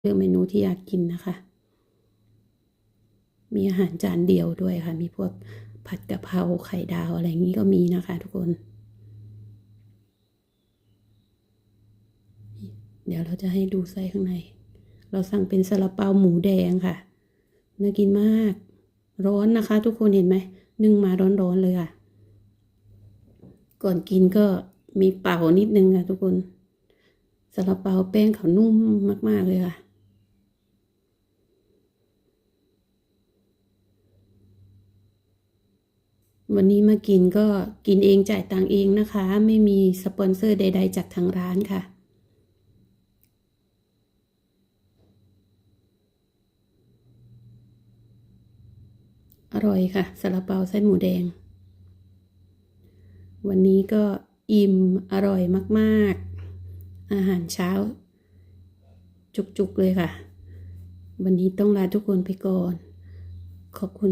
เลือกเมนูที่อยากกินนะคะ มีอาหารจานเดียวด้วยค่ะ มีพวกผัดกะเพราไข่ดาวอะไรอย่างนี้ก็มีนะคะ ทุกคน เดี๋ยวเราจะให้ดูไส้ข้างใน เราสั่งเป็นซาลาเปาหมูแดงค่ะ น่ากินมาก ร้อนนะคะ ทุกคนเห็นไหม นึ่งมาร้อนๆเลยค่ะ ก่อนกินก็มีเป่านิดนึงค่ะทุกคนซาลาเปาแป้งเขานุ่มมาก ๆ เลยค่ะ วันนี้มากินก็กินเองจ่ายตังเองนะคะ ไม่มีสปอนเซอร์ใด ๆ จากทางร้านค่ะ อร่อยค่ะซาลาเปาไส้หมูแดง วันนี้ก็อิ่มอร่อยมาก ๆ อาหารเช้า จุก ๆ เลยค่ะ วันนี้ต้องลาทุกคนไปก่อน ขอบคุณ